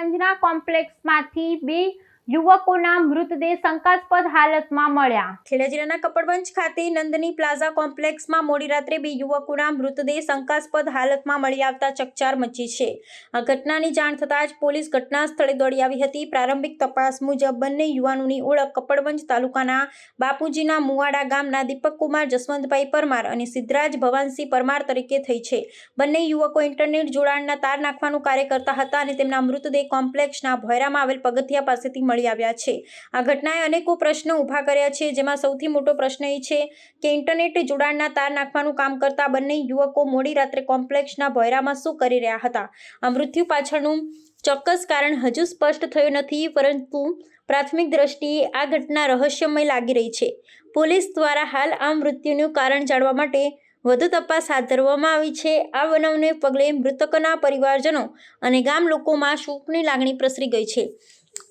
કપડવંજના કોમ્પ્લેક્સમાંથી બે યુવકોના મૃતદેહ શંકાસ્પદ હાલતમાં મળ્યા. ખેડા જિલ્લાના કપડવંજ ખાતે નંદની પ્લાઝા કોમ્પ્લેક્સમાં મોડી રાત્રે બે યુવકોના મૃતદેહ શંકાસ્પદ હાલતમાં મળી આવતા ચકચાર મચી છે. આ ઘટનાની જાણ થતાં જ પોલીસ ઘટના સ્થળે દોડી આવી હતી. પ્રારંભિક તપાસ મુજબ બંને યુવાનોની ઓળખ કપડવંજ તાલુકાના બાપુજીના મુવાડા ગામના દીપકકુમાર, જસવંતભાઈ પરમાર અને સિદ્ધરાજ ભવાનસિંહ પરમાર તરીકે થઈ છે. બંને યુવકો ઇન્ટરનેટ જોડાણના તાર નાખવાનું કાર્ય કરતા હતા અને તેમના મૃતદેહ કોમ્પ્લેક્ષના ભોયરામાં આવેલ પગથિયા પાસેથી મળી આવ્યા છે. આ ઘટનાએ અનેકો પ્રશ્નો ઊભા કર્યા છે, જેમાં સૌથી મોટો પ્રશ્ન એ છે કે ઇન્ટરનેટ જોડાણના તાર નાખવાનું કામ કરતા બંને યુવકો મોડી રાત્રે કોમ્પ્લેક્ષના ભોયરામાં શું કરી રહ્યા હતા? આ મૃત્યુ પાછળનું ચોક્કસ કારણ હજુ સ્પષ્ટ થયું નથી, પરંતુ પ્રાથમિક દ્રષ્ટિએ આ ઘટના રહસ્યમય લાગી રહી છે. પોલીસ દ્વારા હાલ આ મૃત્યુનું કારણ જાણવા માટે વધુ તપાસ હાથ ધરવામાં આવી છે. આ બનાવને પગલે મૃતકના પરિવારજનો અને ગામ લોકોમાં શોકની લાગણી પ્રસરી ગઈ છે.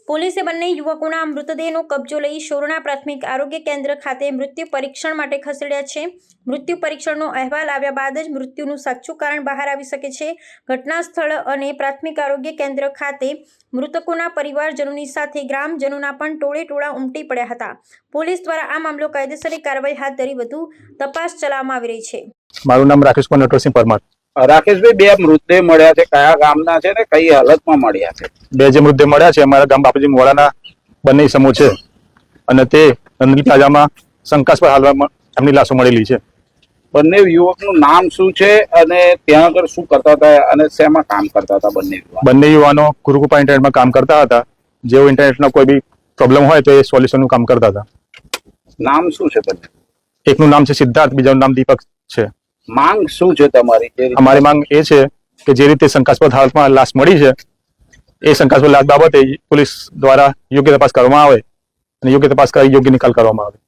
પોલીસે બંને યુવકોના મૃતદેહનો કબજો લઈ શોરણા પ્રાથમિક આરોગ્ય કેન્દ્ર ખાતે મૃત્યુ પરીક્ષણ માટે ખસેડ્યા છે. મૃત્યુ પરીક્ષણનો અહેવાલ આવ્યા બાદ જ મૃત્યુનું સાચું કારણ બહાર આવી શકે છે. ઘટના સ્થળ અને પ્રાથમિક આરોગ્ય કેન્દ્ર ખાતે મૃતકોના પરિવારજનોની સાથે ગ્રામજનોના પણ ટોળે ટોળા ઉમટી પડ્યા હતા. પોલીસ દ્વારા આ મામલો કાયદેસરની કાર્યવાહી હાથ ધરી વધુ તપાસ ચલાવવામાં આવી રહી છે. મારું નામ રાકેશ કુમાર નટવરસિંહ પરમાર. રાકેશભાઈ બે મૃતદેહ મળ્યા છે. કયા ગામના છે ને કઈ હાલતમાં મળ્યા છે? બે જે મૃતદેહ મળ્યા છે અમારા ગામ બાપુજી મોડાના બંને સમૂહ છે. અને તે નંદની પ્લાઝામાં શંકાસ્પદ હાલમાં એમની લાશો મળેલી છે. બંને યુવકનું નામ શું છે અને ત્યાં આગળ શું કરતા હતા અને શેમાં કામ કરતા હતા બંને બંને યુવાનો ગુરુકૃપા ઇન્ટરનેટમાં કામ કરતા હતા. જેઓ ઇન્ટરનેટનો કોઈ બી પ્રોબ્લેમ હોય તો એ સોલ્યુશનનું કામ કરતા હતા. નામ શું છે બંને? એકનું નામ છે સિદ્ધાર્થ બીજાનું નામ દીપક છે. માંગ શું છે તમારી? અમારી માંગ એ છે કે જે રીતે શંકાસ્પદ હાલતમાં લાશ મળી છે, એ શંકાસ્પદ લાશ બાબતે પોલીસ દ્વારા યોગ્ય તપાસ કરવામાં આવે અને યોગ્ય તપાસ કરી યોગ્ય નિકાલ કરવામાં આવે.